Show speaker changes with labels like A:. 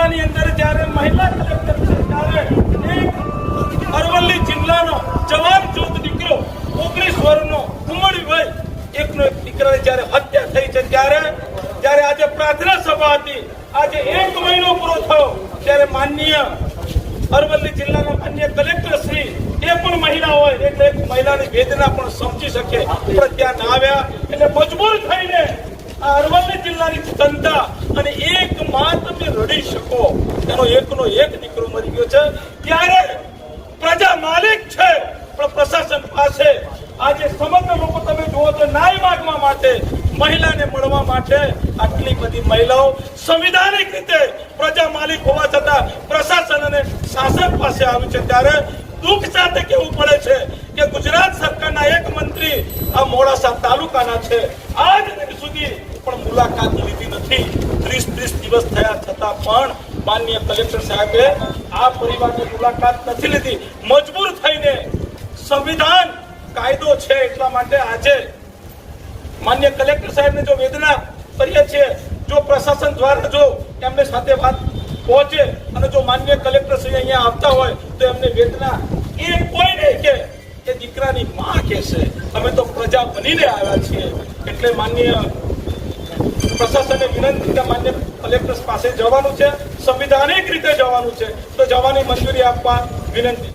A: જિલ્લાની અંદર જ્યારે મહિલા કલેક્ટર ત્યારે એક અરવલ્લી જિલ્લાનો જવાન જૂથ દીકરો ઓગણીસ વર્ષનો ઉમરી વય એકનો એક દીકરાની જ્યારે હત્યા થઈ છે, ત્યારે જ્યારે આજે પ્રાર્થના સભા હતી. આજે એક મહિનો પૂરો થયો, ત્યારે માનનીય અરવલ્લી જિલ્લાના માન્ય કલેક્ટર શ્રી એ પણ મહિલા હોય, એટલે એક મહિલાની વેદના પણ સમજી શકે પણ ત્યાં ના આવ્યા. એટલે મજબૂર થઈને અરવલ્લી જિલ્લાની જનતા અને એક માં તમે રડી શકો એનો એકનો એક દીકરો મરી ગયો છે. ત્યારે પ્રજા માલિક છે, પણ પ્રશાસન પાસે આજે સમગ્ર લોકો તમે જુઓ તો ન્યાય માગવા માટે, મહિલાને મળવા માટે આટલી બધી મહિલાઓ સંવિધાનિક રીતે પ્રજા માલિક હોવા છતાં પ્રશાસન અને શાસન પાસે આવે છે. ત્યારે દુઃખ સાથે કહેવું પડે છે કે ગુજરાત સરકારના એક મંત્રી આ મોડાસા તાલુકાના છે. આજ દિન સુધી પણ મુલાકાત લીધી નથી. ત્રીસ ત્રીસ દિવસ થયા છતાં પણ માનનીય કલેક્ટર સાહેબે આ પરિવારની મુલાકાત નથી લીધી. મજબૂર થઈને સંવિધાન કાયદો છે એટલા માટે આજે માન્ય કલેક્ટર સાહેબને જો વેદના કરીએ છીએ, જો પ્રશાસન દ્વારા જો એમને સાથે વાત પહોંચે અને જો માન્ય કલેક્ટર શ્રી અહીંયા આવતા હોય, તો એમને વેદના એ કોઈ નહીં કે એ દીકરાની માં કહેશે. અમે તો પ્રજા બનીને આવ્યા છીએ. એટલે માન્ય પ્રશાસને વિનંતી માન્ય કલેક્ટર પાસે જવાનું છે સંવિધાનિક રીતે જવાનું છે તો જવાની મંજૂરી આપવા વિનંતી.